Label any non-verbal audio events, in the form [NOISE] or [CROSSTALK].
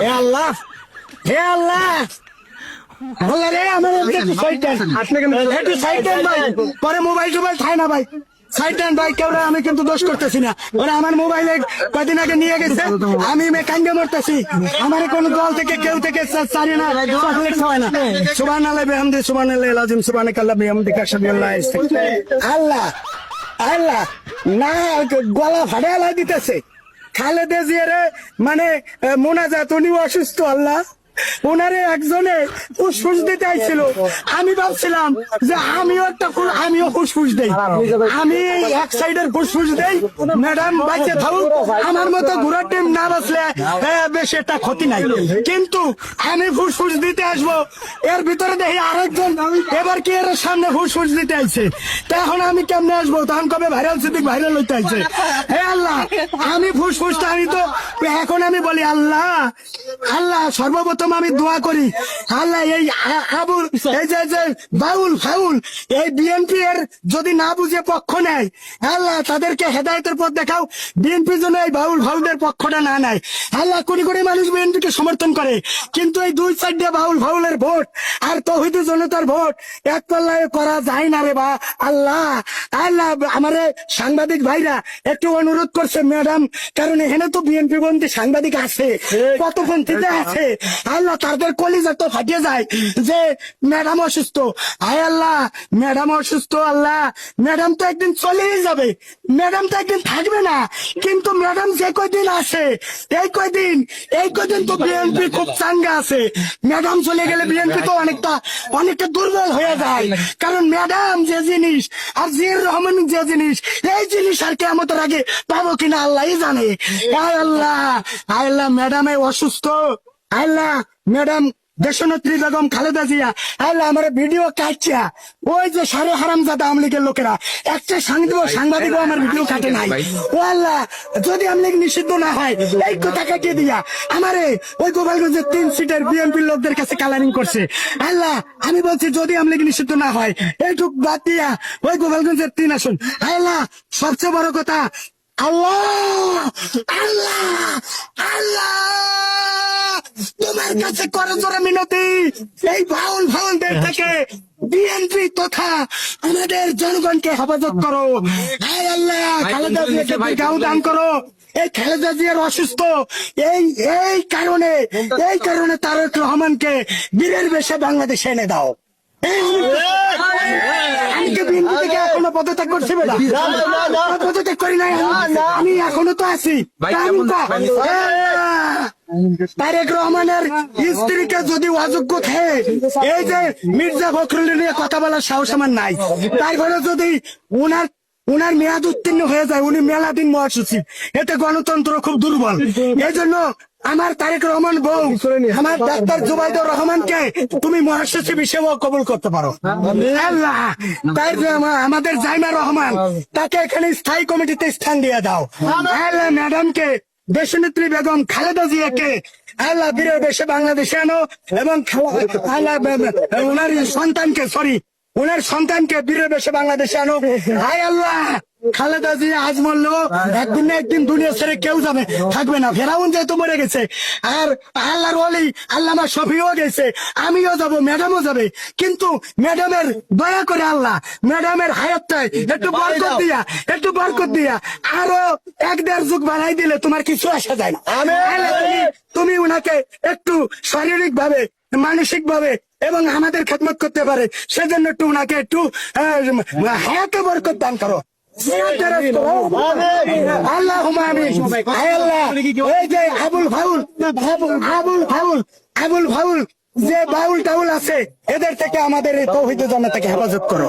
হে আল্লাহ আল্লাহ আল্লাহ রে আমার একটু সাইড দেন। একটু সাইড দেন ভাই। পরে মোবাইল টোবাইল খায় না ভাই। আমি কিন্তু দোষ করতেছি না। ওরা আমার কদিন আগে নিয়ে গেছে, আমি মরতেছি। আমার কোন দল থেকে, কেউ থেকে আল্লাহ আল্লাহ, না গলা ফাটে দিতেছে। খালেদা মানে মোনাজাত উনি অসুস্থ, আল্লাহ। ওনারে একজনে ফুসফুস দিতে আইছিল। আমি ভাবছিলাম যে আমিও একটা আমিও ফুসফুস দেই। আমি এই এক সাইডের ফুসফুস দেই। ম্যাডাম, বাইচে থাকুক। আমার মতো ঘোরার টিম না বাঁচলে বেশি একটা ক্ষতি নাই। কিন্তু আমি ফুসফুস দিতে আসব। এর ভিতরে দেখি আরেকজন। এবার কি এর সামনে ফুসফুস দিতে আইছে? তা এখন আমি কেমনে আসব? তখন কবে ভাইরাল সিদ্দিক ভাইরাল হইতে আইছে? হে আল্লাহ, আমি ফুসফুসটা আমি তো এখন আমি বলি, আল্লাহ আল্লাহ, সর্বপ্রথম আমি দোয়া করি। আল্লাহ এই আবুল এই যে যে বাউল ফাউল এই বিএনপি এর যদি না বুঝে পক্ষ নেয় আল্লাহ তাদেরকে হেদায়তের পথ দেখাও। বিএনপি যেন এই বাউল ফাউলদের পক্ষটা না নেয়। আল্লাহ কোটি কোটি মানুষ বিএনপিকে সমর্থন করে। কিন্তু এই দুই সাইডে বাউল ফাউলের ভোট আর তহিদ জনতার ভোট এক পাল্লায় করা যায় না রে বা। আল্লাহ আল্লাহ আমার সাংবাদিক ভাইরা একটু অনুরোধ করছে ম্যাডাম কারণ এখানে তো বিএনপি বন্ধী সাংবাদিক আছে। কতপন্থীতে আছে? আল্লাহ, তাদের কলিজা তো ফাটিয়ে যায় যে, ম্যাডাম অসুস্থ। আয় আল্লাহ, ম্যাডাম অসুস্থ আল্লাহ। ম্যাডাম তো একদিন চলেই যাবে। ম্যাডাম তো একদিন থাকবে না। কিন্তু ম্যাডাম যে কয়দিন আছে এই কয়দিন এই কয়দিন তো বিএনপি খুব চাঙ্গা আছে। ম্যাডাম চলে গেলে বিএনপি তো অনেকটা অনেকটা দুর্বল হয়ে যায়। কারণ ম্যাডাম যে জিনিস, আর জিয়ার রহমান যে জিনিস, এই জিনিস আর কেমতের আগে পাবো কিনা আল্লাহ জানে। আয় আল্লাহ আয় আল্লাহ, ম্যাডাম অসুস্থ। আল্লাহ ম্যাডাম দেশনেত্রী বেগম খালেদা জিয়া আল্লাহ আমার ভিডিও কাটছে। ওই যে সারে হারাম জাদা আওয়ামী লীগের লোকেরা একটা সাংবাদিক সাংবাদিকও আমার ভিডিও কাটে নাই। ও আল্লাহ যদি আওয়ামী নিষিদ্ধ না হয় এই কথা কাটিয়ে দিয়া আমারে ওই গোপালগঞ্জের তিন সিটের বিএনপির লোকদের কাছে কালারিং করছে। আল্লাহ আমি বলছি যদি আওয়ামী নিষিদ্ধ না হয় এইটুক বাদ দিয়া ওই গোপালগঞ্জের তিন আসুন। আল্লাহ সবচেয়ে বড় কথা আল্লাহ আল্লাহ আল্লাহ! তোমার কাছে করে জোরে মিনতি এই ভাউল ভাউলদের থেকে বিএনপি তথা আমাদের জনগণকে হেফাজত করো। হায় আল্লাহ খালেদা জিয়াকে গাও দান করো। এই খালেদা জিয়ার অসুস্থ এই এই কারণে এই কারণে তারক রহমানকে বীরের বেশে বাংলাদেশে এনে দাও। এই আমি কি বিএনপি থেকে এখনও পদত্যাগ করছি বেটা। পদত্যাগ করি নাই আমি। আমি এখনও তো আছি। ভাই, তা আমি কেমন- তো- ভাই, আহ! তারেক রহমানের স্ত্রীকে যদি অযোগ্য থাকে এই যে মির্জা ফখরুল নিয়ে কথা বলার সাহস আমার নাই। তারপরে যদি উনার উনার মেয়াদ উত্তীর্ণ হয়ে যায় উনি মেলা দিন মহাসচিব এতে গণতন্ত্র খুব দুর্বল। এই জন্য আমার তারেক রহমান বউ আমার ডাক্তার জুবাইদুর রহমানকে তুমি মহাসচিব হিসেবেও কবুল করতে পারো। আল্লাহ তাই আমাদের জাইমা রহমান তাকে এখানে স্থায়ী কমিটিতে স্থান দিয়ে দাও। আল্লাহ ম্যাডামকে দেশনেত্রী বেগম খালেদা জিয়াকে আল্লাহ বীরের দেশে বাংলাদেশে আনো এবং আল্লাহ ওনার সন্তানকে সরি ওনার সন্তানকে বীরের দেশে বাংলাদেশে আনো। [LAUGHS] হায় আল্লাহ! খালেদা জিয়া আজ মরলো একদিন না একদিন দুনিয়া ছেড়ে কেউ যাবে থাকবে না। ফেরাউন যেহেতু মরে গেছে আর আল্লাহর অলি আল্লামা শফিও গেছে আমিও যাব ম্যাডামও যাবে। কিন্তু ম্যাডামের দয়া করে আল্লাহ ম্যাডামের হায়াতটাই একটু বরকত দিয়া একটু বরকত দিয়া আরও এক দেড় যুগ বাড়াই দিলে তোমার কিছু আসা যায় না। তুমি- উনাকে একটু শারীরিক ভাবে মানসিক ভাবে এবং আমাদের খেদমত করতে পারে সেজন্য একটু উনাকে একটু হায়াতে বরকত দান করো। আবুল ফাউল যে বাউল টাউল আছে এদের থেকে আমাদের এই তৌহিদ জনতাকে হেফাজত করো